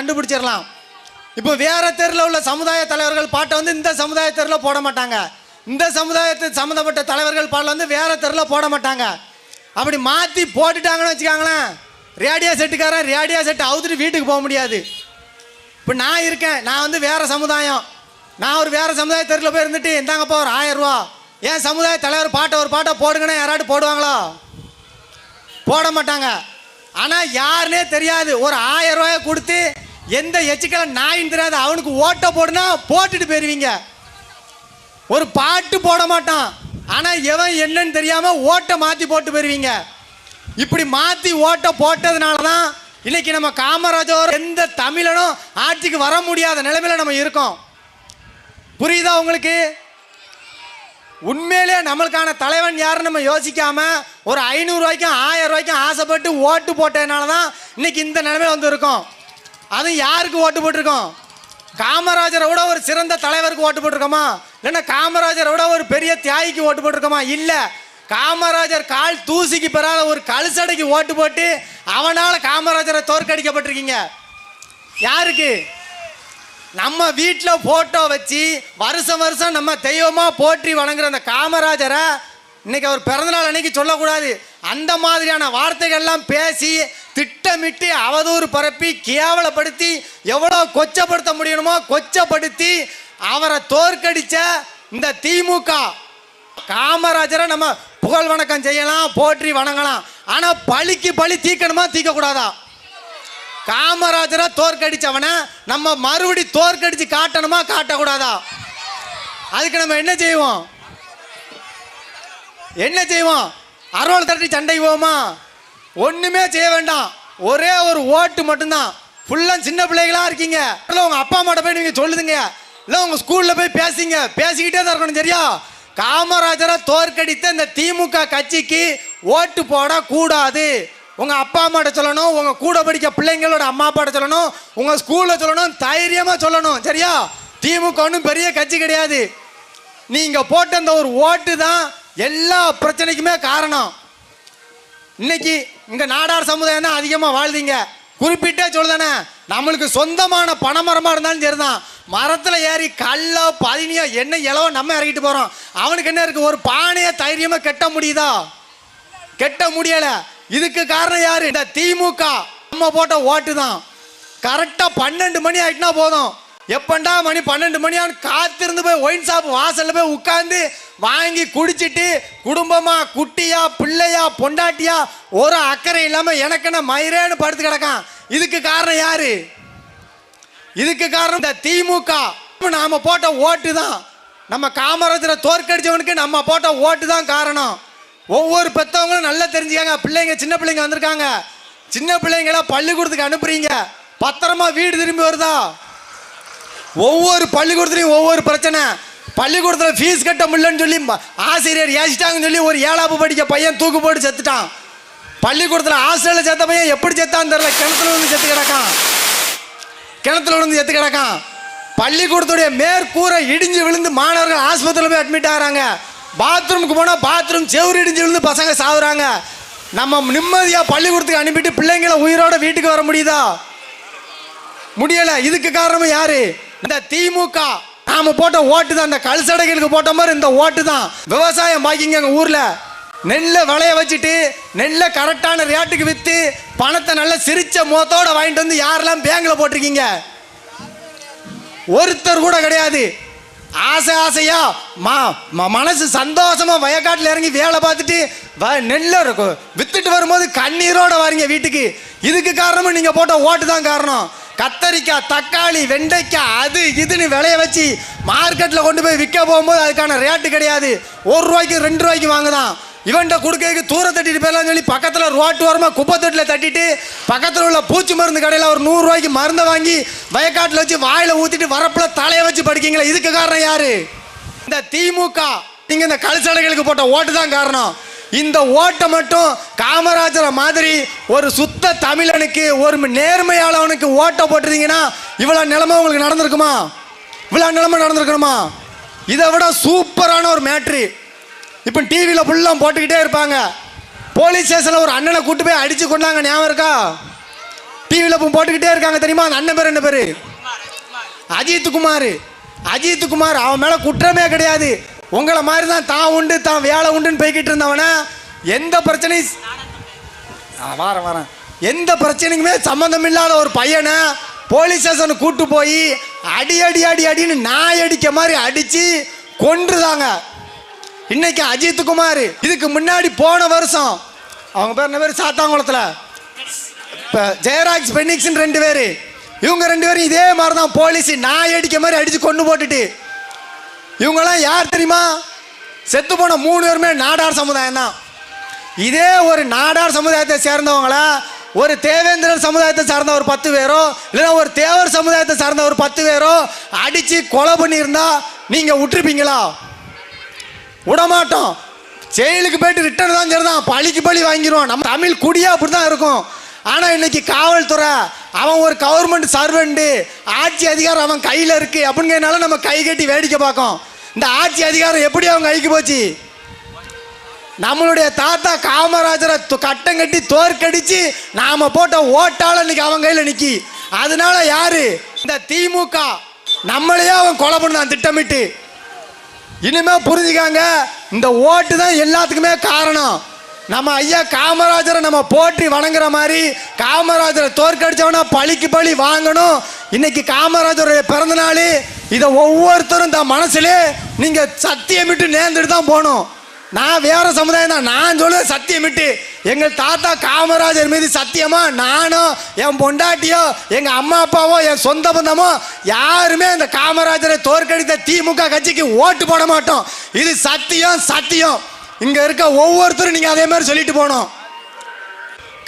கண்டுபிடிச்சிடலாம். இப்போ வேற தெருவில் உள்ள சமுதாய தலைவர்கள் பாட்டை வந்து இந்த சமுதாய தெருவில் போட மாட்டாங்க. இந்த சமுதாயத்துக்கு சம்மந்தப்பட்ட தலைவர்கள் பாடல வந்து வேற தெருவில் போட மாட்டாங்க. அப்படி மாற்றி போட்டுட்டாங்கன்னு வச்சுக்காங்களேன். ரேடியோ செட்டுக்காரன் ரேடியோ செட்டு அவுத்துட்டு வீட்டுக்கு போக முடியாது. இப்போ நான் இருக்கேன். நான் வந்து வேற சமுதாயம். நான் ஒரு வேற சமுதாய தெருவில் போய் இருந்துட்டு இந்தாங்கப்பா ஒரு ஆயிரம் ரூபா. ஏன் சமுதாய தலைவர் பாட்டை ஒரு பாட்டை போடுங்கன்னா யாராவது போடுவாங்களோ? போட மாட்டாங்க. ஆனால் யாருன்னே தெரியாது. ஒரு ஆயிரம் ரூபாய கொடுத்து எந்த எச்சுக்கல நாயின் தெரியாது அவனுக்கு ஓட்டை போடுனா போட்டுட்டு போயிருவீங்க. ஒரு பாட்டு போட மாட்டான். ஆனால் எவன் என்னன்னு தெரியாமல் ஓட்டை மாற்றி போட்டு போயிருவீங்க. இப்படி மாற்றி ஓட்டை போட்டதுனால தான் இன்னைக்கு நம்ம காமராஜர் எந்த தமிழனும் ஆட்சிக்கு வர முடியாத நிலைமையில நம்ம இருக்கோம். புரியுதா உங்களுக்கு? உண்மையிலே நம்மளுக்கான தலைவன் யாருன்னு நம்ம யோசிக்காம ஒரு ஐநூறு ரூபாய்க்கும் ஆயிரம் ரூபாய்க்கும் ஆசைப்பட்டு ஓட்டு போட்டதுனால தான் இன்னைக்கு இந்த நிலைமையில வந்து இருக்கோம். அதுவும் யாருக்கு ஓட்டு போட்டிருக்கோம்? காமராஜரை விட ஒரு சிறந்த தலைவருக்கு ஓட்டு போட்டிருக்கோமா? இல்லைன்னா காமராஜரை விட ஒரு பெரிய தியாகிக்கு ஓட்டு போட்டிருக்கோமா? இல்லை. காமராஜர் கால் தூசிக்கு பெறாத ஒரு கழுசடைக்கு ஓட்டு போட்டு அவனால் காமராஜரை தோற்கடிக்கப்பட்டிருக்கீங்க. யாருக்கு? நம்ம வீட்டில் ஃபோட்டோ வச்சு வருஷம் வருஷம் நம்ம தெய்வமாக போற்றி வணங்குற அந்த காமராஜரை இன்னைக்கு அவர் பிறந்தநாள் அன்னைக்கு சொல்லக்கூடாது. அந்த மாதிரியான வார்த்தைகள்லாம் பேசி திட்டமிட்டு அவதூறு பரப்பி கேவலப்படுத்தி எவ்வளோ கொச்சப்படுத்த முடியணுமோ கொச்சப்படுத்தி அவரை தோற்கடிச்ச இந்த திமுக. காமராஜரை நம்ம புகழ் வணக்கம் செய்யலாம் போற்றி வணங்கலாம். ஆனால் பழிக்கு பழி தீக்கணுமா தீக்கக்கூடாதா? காமராஜரை தோற்கடிச்சவனை நம்ம மறுபடி தோற்கடிச்சு காட்டணுமா காட்டக்கூடாதா? அதுக்கு நம்ம என்ன செய்வோம்? என்ன செய்வோம்? அறுவல் தட்டி சண்டை போவோமா? ஒண்ணுமே செய்ய வேண்டாம். ஒரே ஒரு ஓட்டு மட்டும்தான். ஃபுல்லாக சின்ன பிள்ளைகளா இருக்கீங்க. இல்லை உங்க அப்பா அம்மாட்ட போய் நீங்க சொல்லுதுங்க. இல்லை உங்க ஸ்கூல்ல போய் பேசிங்க. பேசிக்கிட்டே தான் இருக்கணும் சரியா? காமராஜரை தோற்கடித்த இந்த திமுக கட்சிக்கு ஓட்டு போட கூடாது. உங்க அப்பா அம்மாட்ட சொல்லணும் உங்க கூட படிக்க பிள்ளைங்களோட அம்மா அப்பாட்ட சொல்லணும் உங்க ஸ்கூல்ல சொல்லணும் தைரியமா சொல்லணும் சரியா? திமுக ஒன்றும் பெரிய கட்சி கிடையாது. நீங்க போட்ட அந்த ஒரு ஓட்டு தான் எல்லா பிரச்சனைக்குமே காரணம். இன்னைக்கு இங்க நாடார் சமுதாயம் தான் அதிகமா வாழ்ந்தீங்க. குறிப்பிட்டே சொல்லுதானே நம்மளுக்கு சொந்தமான பனைமரமா இருந்தாலும் சரிதான். மரத்துல ஏறி கல்லோ பதினியோ என்ன இலவோ நம்ம இறக்கிட்டு போறோம். அவனுக்கு என்ன இருக்கு? ஒரு பானையை தைரியமா கெட்ட முடியுதா? கெட்ட முடியல. இதுக்கு காரணம் யாரு? இந்த திமுக. நம்ம போட்ட ஓட்டு தான். கரெக்டா பன்னெண்டு மணி ஆயிட்டுனா போதும். எப்பண்டா மணி பன்னெண்டு மணியான்னு காத்திருந்து போய் ஒயின் ஷாப் வாசல்ல போய் உட்காந்து வாங்கி குடிச்சிட்டு குடும்பமா குட்டியா பிள்ளையா பொண்டாட்டியா ஒரு அக்கறை இல்லாம எனக்குன்னு மயிரேன்னு படுத்து கிடக்கான். இதுக்கு காரணம் யாரு? இதுக்கு காரணம் இந்த திமுக. நாம போட்ட ஓட்டு தான். நம்ம காமராஜரை தோற்கடிச்சவனுக்கு நம்ம போட்ட ஓட்டு தான் காரணம். ஒவ்வொரு பெத்தவங்களும் நல்லா தெரிஞ்சுக்காங்க. பிள்ளைங்க சின்ன பிள்ளைங்க வந்திருக்காங்க. சின்ன பிள்ளைங்களாம் பள்ளிக்கூடத்துக்கு அனுப்புறீங்க. பத்திரமா வீடு திரும்பி வருதா? ஒவ்வொரு பள்ளிக்கூடத்துலையும் ஒவ்வொரு பிரச்சனை. பள்ளிக்கூடத்தில் ஃபீஸ் கட்ட முடியலன்னு சொல்லி ஆசிரியர் ஏசிட்டாங்கன்னு சொல்லி ஒரு ஏழாப்பு படிக்க பையன் தூக்கு போட்டு செத்துட்டான். பள்ளிக்கூடத்தில் ஹாஸ்டலில் செத்த பையன் எப்படி செத்தான்னு தெரியல. கிணத்துல வந்து செத்து கிடக்கான். கிணத்துல விழுந்து செத்து கிடக்கான். பள்ளிக்கூடத்துடைய மேற்கூரை இடிஞ்சு விழுந்து மாணவர்கள் ஆஸ்பத்திரியில் போய் அட்மிட் ஆகிறாங்க. பாத்ரூமுக்கு போனால் பாத்ரூம் செவ்வறு இடிஞ்சு விழுந்து பசங்க சாகுறாங்க நம்ம நிம்மதியாக பள்ளிக்கூடத்துக்கு அனுப்பிட்டு பிள்ளைங்கள உயிரோட வீட்டுக்கு வர முடியுதா? முடியலை. இதுக்கு காரணம் யாரு? இந்த திமுக. நாம போட்ட ஓட்டு தான். இந்த கல்சடைகளுக்கு போட்ட மாதிரி இந்த ஓட்டு தான். விவசாயம் பாக்கிங்க எங்க ஊர்ல. நெல்லை விளைய வச்சுட்டு நெல்லை கரெக்டான ரேட்டுக்கு வித்து பணத்தை நல்ல சிரிச்ச முகத்தோட வாங்கிட்டு வந்து யாரெல்லாம் பேங்க்ல போட்டிருக்கீங்க? ஒருத்தர் கூட கிடையாது. ஆசை ஆசையா மா மனசு சந்தோஷமா வயக்காட்டில் இறங்கி வேலை பார்த்துட்டு நெல்ல இருக்கும் வித்துட்டு வரும்போது கண்ணீரோட வரீங்க வீட்டுக்கு. இதுக்கு காரணமும் நீங்க போட்ட ஓட்டு தான் காரணம். கத்தரிக்காய் தக்காளி வெண்டைக்காய் அது இதுன்னு விளைய வச்சு மார்க்கெட்டில் கொண்டு போய் விற்க போகும்போது அதுக்கான ரேட்டு கிடையாது. ஒரு ரூபாய்க்கு ரெண்டு ரூபாய்க்கு வாங்குதான். இவன்கிட்ட கொடுக்க தூர தட்டிட்டு போயிடலாம்னு சொல்லி பக்கத்தில் ரோட்டு ஓரமாக குப்பை தொட்டில் தட்டிட்டு பக்கத்தில் உள்ள பூச்சி மருந்து கடையில் ஒரு நூறுரூவாய்க்கு மருந்தை வாங்கி வயக்காட்டில் வச்சு வாயில் ஊற்றிட்டு வரப்பில் தலையை வச்சு படிக்கீங்களா இதுக்கு காரணம் யாரு? இந்த திமுக. நீங்கள் இந்த கழிச்சடைகளுக்கு போட்ட ஓட்டு தான் காரணம். இந்த ஓட்டை மட்டும் காமராஜரை மாதிரி ஒரு சுத்த தமிழனுக்கு ஒரு நேர்மையாளவனுக்கு ஓட்டை போட்டிருந்தீங்கன்னா இவ்வளோ நிலைமை உங்களுக்கு நடந்திருக்குமா? இவ்வளோ நிலைமை நடந்திருக்கணுமா? இதை விட சூப்பரான ஒரு மேட்ரு. இப்போ டிவியில் ஃபுல்லாக போட்டுக்கிட்டே இருப்பாங்க. போலீஸ் ஸ்டேஷனில் ஒரு அண்ணனை கூட்டு போய் அடிச்சு கொண்டாங்க ஞாபகம் இருக்கா? டிவியில் இப்போ போட்டுக்கிட்டே இருக்காங்க தெரியுமா? அந்த அண்ணன் பேர் என்ன பேர்? அஜித் குமார். அஜித் குமார் அவன் மேலே குற்றமே கிடையாது. உங்களை மாதிரி தான் தான் உண்டு தான் வேலை உண்டுன்னு போய்கிட்டு இருந்தவனா எந்த பிரச்சனையும் ஆ, வாரேன் வரேன். எந்த பிரச்சனைக்குமே சம்மந்தம் இல்லாத ஒரு பையனை போலீஸ் ஸ்டேஷனுக்கு கூட்டு போய் அடி அடி அடி அடின்னு நாய் அடிக்க மாதிரி அடித்து கொன்றுதாங்க. இன்னைக்கு அஜித் குமார் இதுக்கு முன்னாடி போன வருஷம் அவங்க பேர் என்ன பேர்? சாத்தாங்குளத்தில். இப்போ ஜெயராஜ் பெனிக்ஸ்னு ரெண்டு பேர். இவங்க ரெண்டு பேரும் இதே மாதிரி தான் போலீஸ் நாய் அடிக்க மாதிரி அடித்து கொண்டு போட்டுட்டு இவங்கெல்லாம் யார் தெரியுமா? செத்து போன மூணு பேருமே நாடார் சமுதாயம் தான் இதே ஒரு நாடார் சமுதாயத்தை சேர்ந்தவங்கள ஒரு தேவேந்திரர் சமுதாயத்தை சார்ந்த ஒரு பத்து பேரோ இல்லைன்னா ஒரு தேவர் சமுதாயத்தை சார்ந்த ஒரு பத்து பேரோ அடித்து கொலை பண்ணியிருந்தா நீங்கள் விட்டுருப்பீங்களா விடமாட்டோம். ஜெயிலுக்கு போயிட்டு ரிட்டர்ன் தான் சரிதான் பழிக்கு பழி வாங்கிடுவோம் நம்ம தமிழ் குடியாக அப்படி தான் இருக்கும். ஆனால் இன்னைக்கு காவல்துறை அவன் ஒரு கவர்மெண்ட் சர்வெண்ட்டு ஆட்சி அதிகாரம் அவன் கையில் இருக்குது அப்படிங்கிறனால நம்ம கை கட்டி வேடிக்கை பார்க்கோம் இந்த ஆட்சி அதிகாரம் எப்படி அவங்க கைக்கு போச்சு? நம்மளுடைய தாத்தா காமராஜரை கட்டம் கட்டி தோற்கடிச்சு நாம போட்ட ஓட்டால இன்னைக்கு அவன் கையில நிக்கி. அதனால யாரு? இந்த திமுக. நம்மளையே அவன் கொலை பண்ணான் திட்டமிட்டு. இனிமே புரிஞ்சுக்காங்க இந்த ஓட்டு தான் எல்லாத்துக்குமே காரணம். நம்ம ஐயா காமராஜரை நம்ம போற்றி வணங்குற மாதிரி காமராஜரை தோற்கடிச்சவனா பழிக்கு பழி வாங்கணும். இன்னைக்கு காமராஜருடைய பிறந்த நாள் இதை ஒவ்வொருத்தரும் தான் மனசுலே நீங்கள் சத்தியமிட்டு நேர்ந்துட்டு தான் போகணும். நான் வேற சமுதாயம் தான். நான் சொல்ல சத்தியமிட்டு. எங்கள் தாத்தா காமராஜர் மீது சத்தியமா? நானோ என் பொண்டாட்டியோ எங்க அம்மா அப்பாவோ என் சொந்த பந்தமோ யாருமே இந்த காமராஜரை தோற்கடித்த திமுக கட்சிக்கு ஓட்டு போட மாட்டோம். இது சத்தியம் சத்தியம். இங்க இருக்க ஒவ்வொருத்தரும் நீங்க அதே மாதிரி சொல்லிட்டு போனோம்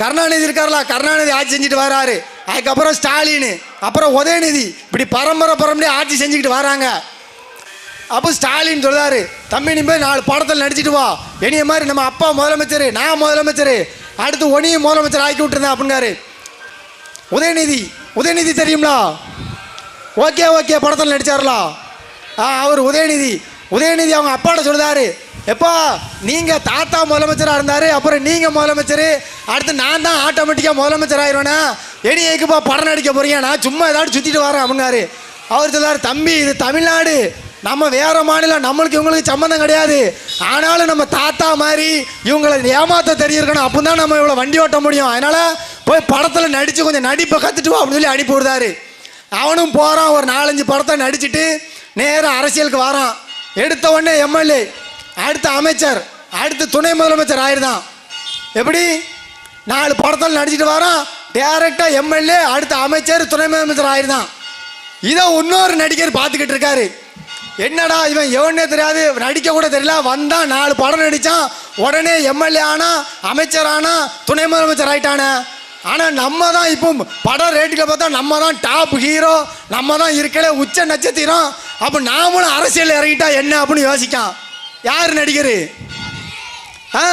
கருணாநிதி இருக்கார்ல கருணாநிதி ஆட்சி செஞ்சுட்டு வராரு. அதுக்கப்புறம் ஸ்டாலின் அப்புறம் உதயநிதி. இப்படி பரம்பரை பரம்பரையா ஆட்சி செஞ்சுக்கிட்டு வராங்க. அப்போ ஸ்டாலின் சொல்கிறாரு தம்பி நீ போய் நாலு படத்தில் நடிச்சிட்டு வா. என்னைய மாதிரி நம்ம அப்பா முதலமைச்சர் நான் முதலமைச்சர். அடுத்து ஒனியும் முதலமைச்சர் ஆக்கி விட்டுருந்தேன் அப்படின்னாரு. உதயநிதி உதயநிதி தெரியுங்களா ஓகே ஓகே படத்தில் நடிச்சார்லா? ஆ அவர் உதயநிதி. உதயநிதி அவங்க அப்பாட்ட சொல்கிறாரு எப்பா நீங்கள் தாத்தா முதலமைச்சராக இருந்தார் அப்புறம் நீங்கள் முதலமைச்சர். அடுத்து நான் தான் ஆட்டோமேட்டிக்காக முதலமைச்சர் ஆயிடுவேனா இனி ஏக்குப்பா படம் நடிக்க போறீங்க? நான் சும்மா ஏதாவது சுத்திட்டு வரேன் அப்படின்னாரு. அவர் சொல்லாரு தம்பி இது தமிழ்நாடு. நம்ம வேற மாநிலம் நம்மளுக்கு இவங்களுக்கு சம்மந்தம் கிடையாது. ஆனாலும் நம்ம தாத்தா மாதிரி இவங்களை ஏமாத்த தெரியிருக்கணும் அப்போ தான் நம்ம இவ்வளோ வண்டி ஓட்ட முடியும். அதனால போய் படத்தில் நடித்து கொஞ்சம் நடிப்பை கற்றுட்டு வா அப்படின்னு சொல்லி அனுப்பி விடுறாரு. அவனும் போகிறான் ஒரு நாலஞ்சு படத்தை நடிச்சுட்டு நேராக அரசியலுக்கு வரான். எடுத்த உடனே எம்எல்ஏ அடுத்த அமைச்சர் அடுத்து துணை முதலமைச்சர் ஆயிருதான் எப்படி? நாலு படத்தில் நடிச்சுட்டு வரான். டேரெக்டாக எம்எல்ஏ அடுத்த அமைச்சர் துணை முதலமைச்சர் ஆயிருந்தான். இதை இன்னொரு நடிகர் பார்த்துக்கிட்டு இருக்காரு. என்னடா இவன் எவனே தெரியாது நடிக்க கூட தெரியல வந்தான் நாலு படம் நடித்தான் உடனே எம்எல்ஏ ஆனா அமைச்சர் ஆனா துணை முதலமைச்சர் ஆயிட்டானே. ஆனால் நம்ம தான் இப்போ படம் ரேட்டில் பார்த்தா நம்ம தான் டாப் ஹீரோ நம்ம தான் இருக்கல உச்ச நட்சத்திரம். அப்போ நாமளும் அரசியல் இறங்கிட்டா என்ன அப்படின்னு யோசிக்கான். யார் நடிகர்? ஆ?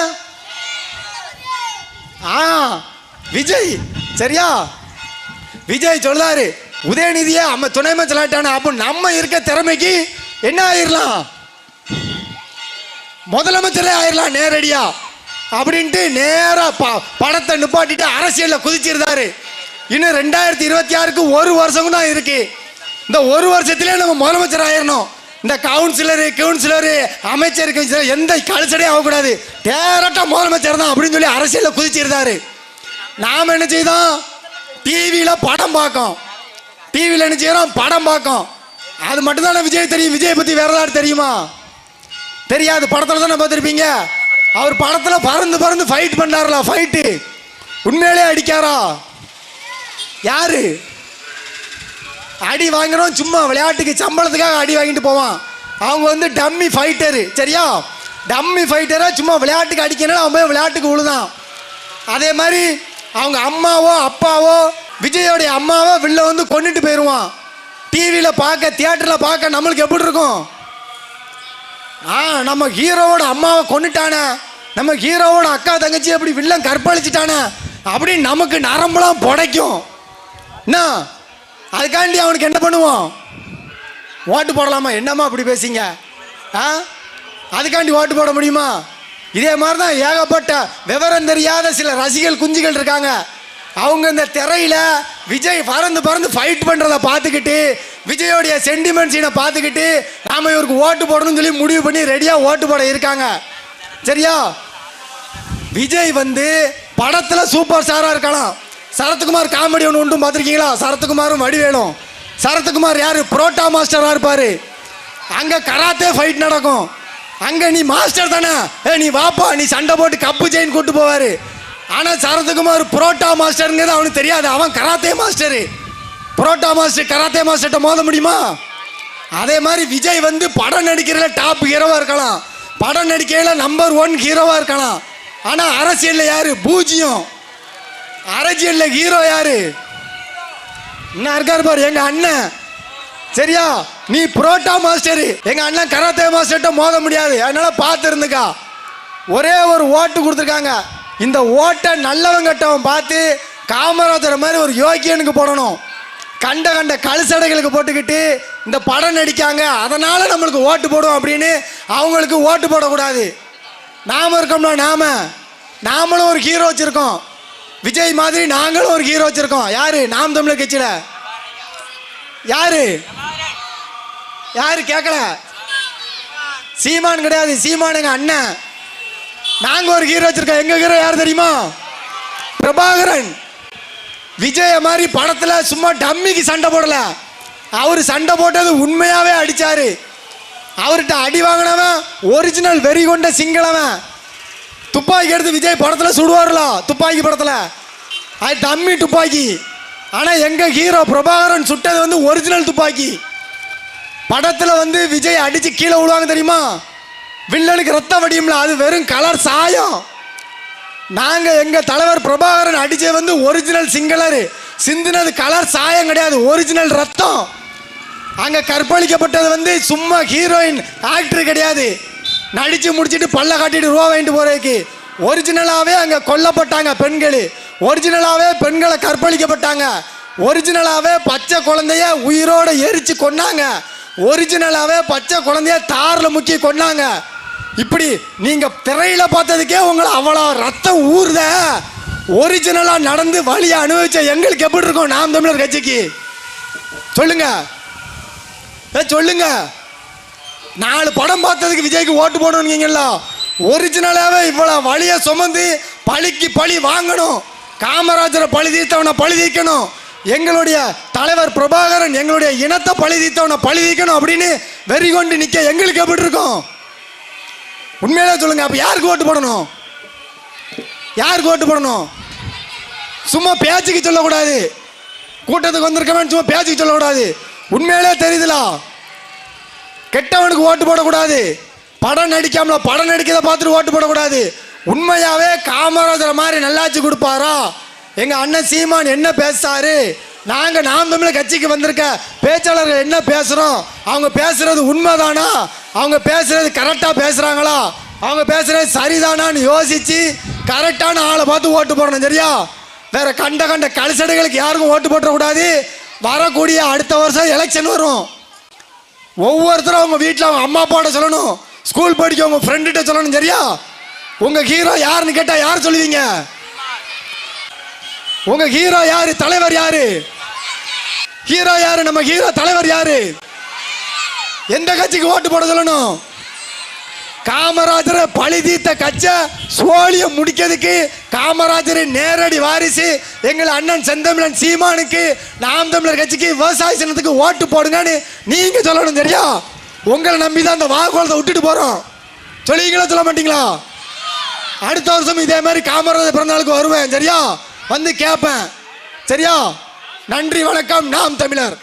ஆ விஜய். சரியா? விஜய் சொல்றாரு உதயநிதியை நம்ம துணை அமைச்சர் ஆயிட்டானே அப்போ நம்ம இருக்க திறமைக்கு என்ன ஆயிரலாம்? முதலமைச்சரே ஆயிரலாம் நேரடியா? அப்படின்ட்டு நேரா ப- படத்தை நிப்பாட்டிட்டு அரசியலில் குதிச்சிருந்தாரு. இன்னும் ரெண்டாயிரத்தி இருபத்தி ஆறுக்கு ஒரு வருஷம் தான் இருக்கு. இந்த ஒரு வருஷத்துலேயே நம்ம முதலமைச்சர் ஆயிரணும். இந்த கவுன்சிலரு கவுன்சிலரு அமைச்சர் கவுன்சிலர் எந்த கழிச்சடையும் ஆகக்கூடாது. டேரக்டா முதலமைச்சர் தான் அப்படின்னு சொல்லி அரசியலில் குதிச்சிருந்தாரு. நாம என்ன செய்தோம்? டிவியில படம் பார்க்கோம். டிவியில் என்ன செய்யறோம்? படம் பார்க்கோம். அது மட்டும்தானே விஜய் தெரியும்? விஜய் பத்தி வேற ஏதாவது தெரியுமா? தெரியாது. படத்துல தானே பார்த்துருப்பீங்க? அவர் படத்துல பறந்து பறந்து ஃபைட் பண்ணார்ல ஃபைட்டு உண்மையிலே அடிக்காரா? யாரு? அடி வாங்குறோம் சும்மா விளையாட்டுக்கு சம்பளத்துக்காக அடி வாங்கிட்டு போவான். அவங்க வந்து டம்மி ஃபைட்டரு சரியா? டம்மி ஃபைட்டரை சும்மா விளையாட்டுக்கு அடிக்கணும் அவன் போய் விளையாட்டுக்கு விழுதான் அதே மாதிரி அவங்க அம்மாவோ அப்பாவோ விஜயோடைய அம்மாவோ வெளில வந்து கொண்டுட்டு போயிடுவான் டிவியில் பார்க்க தியேட்டரில் பார்க்க நம்மளுக்கு எப்படி இருக்கும்? ஆ நம்ம ஹீரோவோட அம்மாவை கொண்டுட்டானே நம்ம ஹீரோவோட அக்கா தங்கச்சி எப்படி வில்லன் கற்பழிச்சிட்டானே. அப்படின்னு நமக்கு நரம்பெல்லாம் புடைக்கும். என்ன? அதுக்காண்டி அவனுக்கு என்ன பண்ணுவோம்? ஓட்டு போடலாமா? என்னம்மா அப்படி பேசிங்க ஆ? அதுக்காண்டி ஓட்டு போட முடியுமா? இதே மாதிரி தான் ஏகப்பட்ட விவரம் தெரியாத சில ரசிகள் குஞ்சுகள் இருக்காங்க. அவங்க இந்த திரையில விஜய் பறந்து பறந்து ஃபைட் பண்றத பார்த்துக்கிட்டு விஜயோடைய சென்டிமெண்ட் சீனை பார்த்துக்கிட்டு நாம இவருக்கு ஓட்டு போடணும்னு சொல்லி முடிவு பண்ணி ரெடியா ஓட்டு போட இருக்காங்க. சரியா? விஜய் வந்து படத்துல சூப்பர் ஸ்டாரா இருக்கலாம். சரத்குமார் காமெடி ஒன்று உண்டும் பார்த்துருக்கீங்களா? சரத்குமாரும் வடிவேலும். சரத்குமார் யாரு? புரோட்டா மாஸ்டராக இருப்பாரு. அங்க கராத்தே ஃபைட் நடக்கும். அங்க நீ மாஸ்டர் தானே. ஏ நீ வாப்பா நீ சண்டை போட்டு கப்பு செயின் கூட்டு போவாரு. ஆனா சரத்குமார் புரோட்டா மாஸ்டருங்கிறது அவனுக்கு தெரியாது. அவன் karate master. Parotta master karate மாஸ்டர்கிட்ட மோத முடியுமா? அதே மாதிரி விஜய் வந்து படம் நடிக்கிறதுல டாப் ஹீரோவா இருக்கலாம். படம் நடிக்கையில நம்பர் ஒன் ஹீரோவா இருக்கலாம். ஆனா அரசியல்ல யாரு? பூஜ்ஜியம். அரசியல்ல ஹீரோ யாரு? என்ன இருக்காரு பாரு எங்க அண்ணன். சரியா? நீ புரோட்டா மாஸ்டர். எங்க அண்ணன் கராத்தே மாஸ்டர்கிட்ட மோத முடியாது. அதனால பார்த்து இருந்துக்கா ஒரே ஒரு ஓட்டு கொடுத்துருக்காங்க. இந்த ஓட்டை நல்லவன் கட்டவன் பார்த்து காமராஜர் மாதிரி ஒரு யோக்கியனுக்கு போடணும். கண்ட கண்ட கழுசடைகளுக்கு போட்டுக்கிட்டு இந்த படம் நடிக்காங்க. அதனால நம்மளுக்கு ஓட்டு போடும் அப்படின்னு அவங்களுக்கு ஓட்டு போடக்கூடாது. நாம இருக்கோம்னா நாம. நாமளும் ஒரு ஹீரோ வச்சிருக்கோம். விஜய் மாதிரி நாங்களும் ஒரு ஹீரோ வச்சிருக்கோம். யாரு? நாம் தமிழர் கட்சியில். யாரு? யாரு கேட்கல சீமான் கிடையாது. சீமான் எங்க அண்ணன். நாங்க ஒரு ஹீரோ வச்சிருக்கோம். எங்க ஹீரோ யார் தெரியுமா? பிரபாகரன். விஜய மாதிரி படத்துல சும்மா டம்மிக்கு சண்டை போடல. அவர் சண்டை போட்டது உண்மையாவே அடிச்சாரு. அவர்கிட்ட அடி வாங்கினவன் ஒரிஜினல் வெறி கொண்ட சிங்களவன். துப்பாக்கி எடுத்து விஜய் படத்துல சுடுவார்ல? துப்பாக்கி படத்துல. அது டம்மி துப்பாக்கி. ஆனால் எங்கள் ஹீரோ பிரபாகரன் சுட்டது வந்து ஒரிஜினல் துப்பாக்கி. படத்தில் வந்து விஜய் அடித்து கீழே விடுவாங்க தெரியுமா? வில்லனுக்கு ரத்தம் வடியும்ல அது வெறும் கலர் சாயம். நாங்கள் எங்கள் தலைவர் பிரபாகரன் அடித்தது வந்து ஒரிஜினல் சிங்களர். சிந்தினது கலர் சாயம் கிடையாது ஒரிஜினல் ரத்தம். அங்கே கற்பழிக்கப்பட்டது வந்து சும்மா ஹீரோயின் ஆக்டர் கிடையாது. நடித்து முடிச்சிட்டு பல்ல காட்டிட்டு ரூபா வாங்கிட்டு போகிறதுக்கு ஒரிஜினலாகவே அங்கே கொல்லப்பட்டாங்க பெண்கள். ஒரிஜினலாகவே பெண்களை கற்பழிக்கப்பட்டாங்க. ஒரிஜினலாகவே பச்சை குழந்தைய உயிரோட எரித்து கொன்னாங்க. ஒரிஜினலாகவே பச்சை குழந்தைய தாரில் முக்கி கொன்னாங்க. இப்படி நீங்கள் திரையில் பார்த்ததுக்கே உங்களை அவ்வளோ ரத்தம் ஊறுத. ஒரிஜினலாக நடந்து வழியை அனுபவிச்ச எங்களுக்கு எப்படி இருக்கும் நாம் தமிழர் கட்சிக்கு? சொல்லுங்க. ஏ சொல்லுங்க. நாலு படம் பார்த்ததுக்கு விஜய்க்கு ஓட்டு போடணுங்கல்ல ஒரிஜினலாகவே இவ்வளோ வழியை சுமந்து பழிக்கு பழி வாங்கணும். காமராஜரை பழி தீர்த்தவனை எங்களுடைய தலைவர் பிரபாகரன் எங்களுடைய இனத்தை பழி தீர்த்தவனை பழி அப்படின்னு வெறி கொண்டு நிற்க எங்களுக்கு எப்படி இருக்கும்? உண்மையிலே சொல்லுங்க அப்போ யாருக்கு ஓட்டு போடணும்? யாருக்கு ஓட்டு போடணும்? சும்மா பேச்சுக்கு சொல்லக்கூடாது. கூட்டத்துக்கு வந்திருக்கவன் சும்மா பேச்சுக்கு சொல்லக்கூடாது. உண்மையிலே தெரியுதுலா. கெட்டவனுக்கு ஓட்டு போடக்கூடாது. படம் நடிக்காமல படம் நடிக்கிறத பார்த்துட்டு ஓட்டு போடக்கூடாது. உண்மையாவே காமராஜர் மாதிரி நல்லாச்சு கொடுப்பாரா? எங்க அண்ணன் சீமான் என்ன பேசுறாரு? நாங்க நாம் தமிழ் கட்சிக்கு வந்திருக்க பேச்சாளர்கள் என்ன பேசுறோம்? அவங்க பேசுறது உண்மைதானா? அவங்க பேசுறது கரெக்டா பேசுறாங்களா? அவங்க பேசுறது சரிதானான்னு யோசிச்சு கரெக்டான ஆளை பார்த்து ஓட்டு போடணும் சரியா? வேற கண்ட கண்ட கலிசடைகளுக்கு யாருக்கும் ஓட்டு போட்டக்கூடாது வரக்கூடிய அடுத்த வருஷம் எலெக்ஷன் வரும். ஒவ்வொருத்தரும் அவங்க வீட்டில் அவங்க அம்மா அப்பாவோட சொல்லணும். ஸ்கூல் படிக்க அவங்க ஃப்ரெண்டுகிட்ட சொல்லணும் சரியா? உங்க ஹீரோ யாருன்னு கேட்டா யார் சொல்லுவீங்க? உங்க ஹீரோ யாரு? தலைவர் யாரு? ஹீரோ யாரு? நம்ம ஹீரோ தலைவர் யாரு? எந்த கட்சிக்கு ஓட்டு போட சொல்லணும்? காமராஜரை பழி தீர்த்த கட்சை சோழிய முடிக்கிறதுக்கு காமராஜர் நேரடி வாரிசு எங்கள் அண்ணன் செந்தமிழன் சீமானுக்கு நாம் தமிழர் கட்சிக்கு விவசாய சின்னத்துக்கு ஓட்டு போடுங்கன்னு நீங்க சொல்லணும் தெரியும் உங்களை நம்பி தான் அந்த வாக்குவலத்தை விட்டுட்டு போறோம். சொல்லுவீங்களா சொல்ல மாட்டீங்களா? அடுத்த வருஷம் இதே மாதிரி காமராஜர் பிறந்தநாளுக்கு வருவேன் சரியா? வந்து கேட்பேன் சரியா? நன்றி வணக்கம். நாம் தமிழர்.